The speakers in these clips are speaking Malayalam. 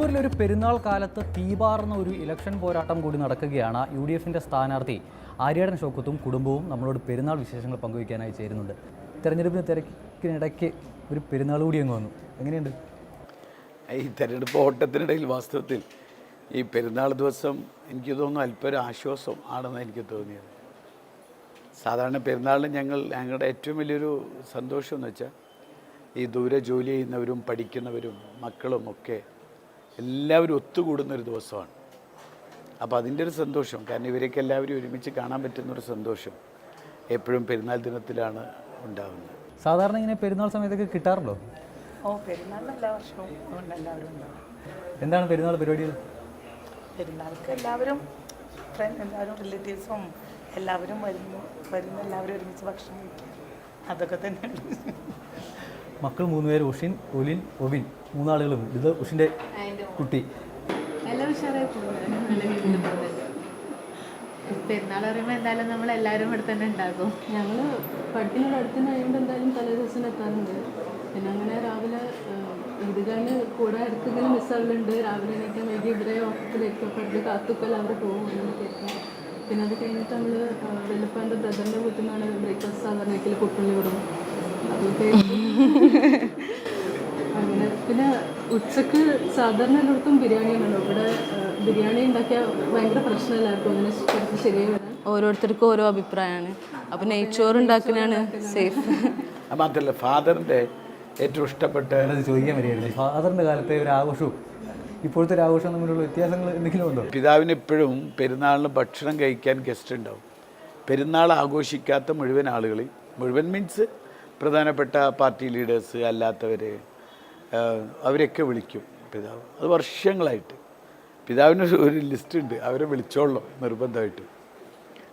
പെരുന്നാൾ കാലത്ത് തീപാർന്ന ഒരു ഇലക്ഷൻ പോരാട്ടം കൂടി നടക്കുകയാണ് യു ഡി എഫിന്റെ സ്ഥാനാർത്ഥി ആര്യാടൻ ഷോക്കത്തും കുടുംബവും നമ്മളോട് പെരുന്നാൾ വിശേഷങ്ങൾ പങ്കുവയ്ക്കാനായി ചേരുന്നുണ്ട്. തെരഞ്ഞെടുപ്പിന് തിരക്കിനിടയ്ക്ക് ഒരു പെരുന്നാൾ കൂടി അങ്ങ് വന്നു. എങ്ങനെയുണ്ട്? ഈ തെരഞ്ഞെടുപ്പ് ഓട്ടത്തിനിടയിൽ വാസ്തവത്തിൽ ഈ പെരുന്നാൾ ദിവസം എനിക്ക് തോന്നുന്നു അല്പൊരു ആശ്വാസം ആണെന്ന് എനിക്ക് തോന്നിയത്. സാധാരണ പെരുന്നാളിന് ഞങ്ങൾ ഞങ്ങളുടെ ഏറ്റവും വലിയൊരു സന്തോഷം എന്ന് വെച്ചാൽ ഈ ദൂരെ ജോലി ചെയ്യുന്നവരും പഠിക്കുന്നവരും മക്കളും ഒക്കെ എല്ലാവരും ഒത്തുകൂടുന്ന ഒരു ദിവസമാണ്. അപ്പോൾ അതിന്റെ ഒരു സന്തോഷം. കാരണം ഇവരൊക്കെ എല്ലാവരും ഒരുമിച്ച് കാണാൻ പറ്റുന്ന ഒരു സന്തോഷം എപ്പോഴും പെരുന്നാൾ ദിനത്തിലാണ് ഉണ്ടാകുന്നത് സാധാരണ ഇങ്ങനെ പെരുന്നാൾ സമയത്തൊക്കെ കിട്ടാറുണ്ടോ? ഓ പെരുന്നാളിന് എല്ലാ വർഷവും അതുകൊണ്ട് എല്ലാവരും ഉണ്ടാവും. എന്താണ് പെരുന്നാൾ പരിപാടികൾ പെരുന്നാൾക്ക് എല്ലാവരും ഫ്രണ്ട് എല്ലാവരും റിലേറ്റീവ്സും എല്ലാവരും വരുന്നു വരുന്ന എല്ലാവരും ഒരുമിച്ച് ഭക്ഷണം കഴിക്കും. അതൊക്കെ തന്നെ മക്കൾ മൂന്നുപേര് ഉഷിൻ ഒലിൻ ഒബിൻ മൂന്നാളുകളും. ഇത് ഉഷിന്റെ കുട്ടി. എല്ലാം ഉഷാറായി പെരുന്നാൾ പറയുമ്പോൾ എന്തായാലും നമ്മൾ എല്ലാവരും ഇവിടെ തന്നെ ഉണ്ടാകും. ഞങ്ങൾ പഠിക്കുന്നത് കഴിയുമ്പോൾ എന്തായാലും തലേദിവസം എത്താറുണ്ട്. പിന്നെ അങ്ങനെ രാവിലെ ഇത് കഴിഞ്ഞ് കൂടെ അടുത്തെങ്കിലും മിസ്സാവലുണ്ട് രാവിലെ എണീക്കാൻ വൈകി ഇവരെ ഓട്ടത്തിലേക്ക് പഠിച്ച് കാത്തുക്കൽ അവർ പോകും. പിന്നെ അത് കഴിഞ്ഞിട്ട് നമ്മൾ വെളുപ്പാന്റെ ബ്രദറിന്റെ വീട്ടിൽ നിന്നാണ് ബ്രേക്ക്ഫാസ്റ്റ് സാധാരണ വെക്കൽ കുട്ടുള്ളി വിടും അതൊക്കെ പിന്നെ ഉച്ചയ്ക്ക് സാധാരണ എല്ലായിടത്തും ബിരിയാണി ഉണ്ടല്ലോ ഇവിടെ ബിരിയാണി ഉണ്ടാക്കിയാൽ ഭയങ്കര പ്രശ്നമല്ലായിരിക്കും അങ്ങനെ ചിലപ്പോൾ ശരിയായി വരാൻ? ഓരോരുത്തർക്കും ഓരോ അഭിപ്രായമാണ്. അപ്പം നെയ്ച്ചോറ് ഉണ്ടാക്കുന്നതാണ് സേഫ് മാത്രമല്ല ഫാദറിന്റെ ഏറ്റവും ഇഷ്ടപ്പെട്ട ചോദിക്കാൻ വരികയായിരുന്നു. ഫാദറിന്റെ കാലത്തെ ഒരു ആഘോഷവും ഇപ്പോഴത്തെ ഒരു ആഘോഷം തമ്മിലുള്ള വ്യത്യാസങ്ങൾ എന്തെങ്കിലും ഉണ്ടോ? പിതാവിന് എപ്പോഴും പെരുന്നാളിന് ഭക്ഷണം കഴിക്കാൻ ഗസ്റ്റ് ഉണ്ടാവും. പെരുന്നാൾ ആഘോഷിക്കാത്ത മുഴുവൻ ആളുകൾ മുഴുവൻ മീൻസ് പ്രധാനപ്പെട്ട പാർട്ടി ലീഡേഴ്സ് അല്ലാത്തവർ അവരെയൊക്കെ വിളിക്കും പിതാവ്. അത് വർഷങ്ങളായിട്ട്. പിതാവിന് ഒരു ലിസ്റ്റ് ഉണ്ട് അവരെ വിളിച്ചോളണം നിർബന്ധമായിട്ട്.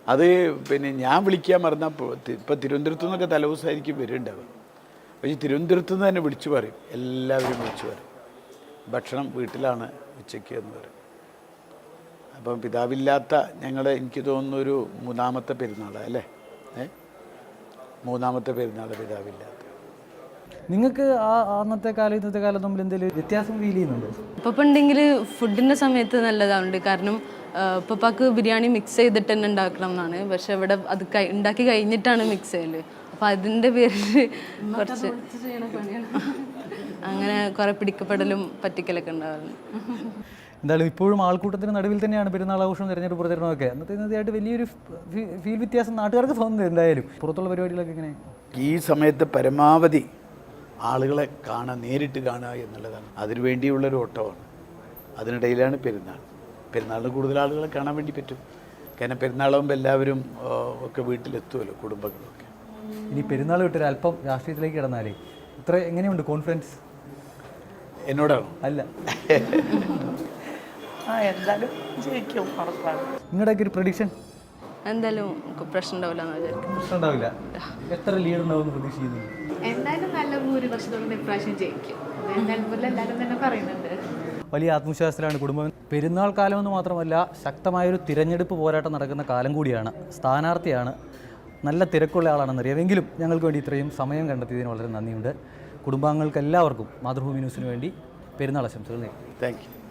അത് പിന്നെ ഞാൻ വിളിക്കാൻ മറന്നപ്പോൾ ഇപ്പോൾ തിരുവനന്തപുരത്തു നിന്നൊക്കെ തലേദിവസമായിരിക്കും വരുന്നുണ്ടാവുക പക്ഷേ തിരുവനന്തപുരത്തു നിന്ന് തന്നെ വിളിച്ചു പറയും. എല്ലാവരും വിളിച്ചു പറയും. ഭക്ഷണം വീട്ടിലാണ് ഉച്ചയ്ക്ക് എന്ന് പറയും. അപ്പം പിതാവില്ലാത്ത ഞങ്ങളുടെ എനിക്ക് തോന്നുന്നു ഒരു മൂന്നാമത്തെ പെരുന്നാളാണ് അല്ലേ? ഏ? മൂന്നാമത്തെ പെരുന്നാൾ പിതാവില്ലാത്ത. നിങ്ങൾക്ക് ആ അന്നത്തെ കാലം ഇന്നത്തെ കാലം തമ്മിൽ എന്തെങ്കിലും വ്യത്യാസം ഫീൽ ചെയ്യുന്നുണ്ടോ? ഇപ്പം ഉണ്ടെങ്കിൽ ഫുഡിന്റെ സമയത്ത് നല്ലതാണ്ട് കാരണം പപ്പാക്ക് ബിരിയാണി മിക്സ് ചെയ്തിട്ട് തന്നെ ഉണ്ടാക്കണം എന്നാണ്. പക്ഷെ ഇവിടെ അത് ഉണ്ടാക്കി കഴിഞ്ഞിട്ടാണ് മിക്സ് ചെയ്യൽ. അപ്പം അതിന്റെ പേരിൽ കുറച്ച് ചെയ്യണ പണിയാണ്. അങ്ങനെ കുറെ പിടിക്കപ്പെടലും പറ്റിക്കലൊക്കെ ഉണ്ടാവാറുണ്ട് എന്തായാലും ഇപ്പോഴും ആൾക്കൂട്ടത്തിന് നടുവിൽ തന്നെയാണ് പെരുന്നാൾ ആഘോഷം തിരഞ്ഞെടുപ്പ് പ്രചരണമൊക്കെ. അന്നത്തെ ഇന്നത്തെയായിട്ട് വലിയൊരു ഫീൽ വ്യത്യാസം നാട്ടുകാർക്ക് തോന്നുന്നത് എന്തായാലും. പുറത്തുള്ള പരിപാടികളൊക്കെ ഇങ്ങനെ ഈ സമയത്ത് പരമാവധി ആളുകളെ കാണാൻ നേരിട്ട് കാണുക എന്നുള്ളതാണ്. അതിനു വേണ്ടിയുള്ളൊരു ഓട്ടമാണ്. അതിനിടയിലാണ് പെരുന്നാൾ. പെരുന്നാളിന് കൂടുതൽ ആളുകളെ കാണാൻ വേണ്ടി പറ്റും. കാരണം പെരുന്നാളാകുമ്പോൾ എല്ലാവരും ഒക്കെ വീട്ടിലെത്തുമല്ലോ കുടുംബങ്ങളൊക്കെ. ഇനി പെരുന്നാൾ വിട്ടൊരു അല്പം രാഷ്ട്രീയത്തിലേക്ക് കിടന്നാലേ ഇത്ര എങ്ങനെയുണ്ട് കോൺഫിഡൻസ്? എന്നോടാണോ? അല്ല. ആ എന്തായാലും ജയിക്കും ഉറപ്പാണ്. നിങ്ങളുടെയൊക്കെ ഒരു പ്രഡിക്ഷൻ? എന്തായാലും പ്രശ്നം ഉണ്ടാവില്ല എന്ന് വിചാരിക്കും പ്രശ്നം ഉണ്ടാവില്ല. എത്ര ലീഡ് ഉണ്ടാവും പ്രതീക്ഷിക്കുന്നു? എന്തായാലും നല്ല ഭൂരിപക്ഷത്തോടെ ഇപ്രാവശ്യം ജയിക്കും. പോലെ എല്ലാവരും തന്നെ പറയുന്നുണ്ട്. വലിയ ആത്മവിശ്വാസത്തിലാണ് കുടുംബം. പെരുന്നാൾ കാലമെന്ന് മാത്രമല്ല ശക്തമായൊരു തിരഞ്ഞെടുപ്പ് പോരാട്ടം നടക്കുന്ന കാലം കൂടിയാണ്. സ്ഥാനാർത്ഥിയാണ്. നല്ല തിരക്കുള്ള ആളാണെന്ന് എങ്കിലും ഞങ്ങൾക്ക് വേണ്ടി ഇത്രയും സമയം കണ്ടെത്തിയതിന് വളരെ നന്ദിയുണ്ട്. കുടുംബാംഗങ്ങൾക്ക് എല്ലാവർക്കും മാതൃഭൂമി ന്യൂസിന് വേണ്ടി പെരുന്നാൾ ആശംസകൾ നേരുന്നു. Thank you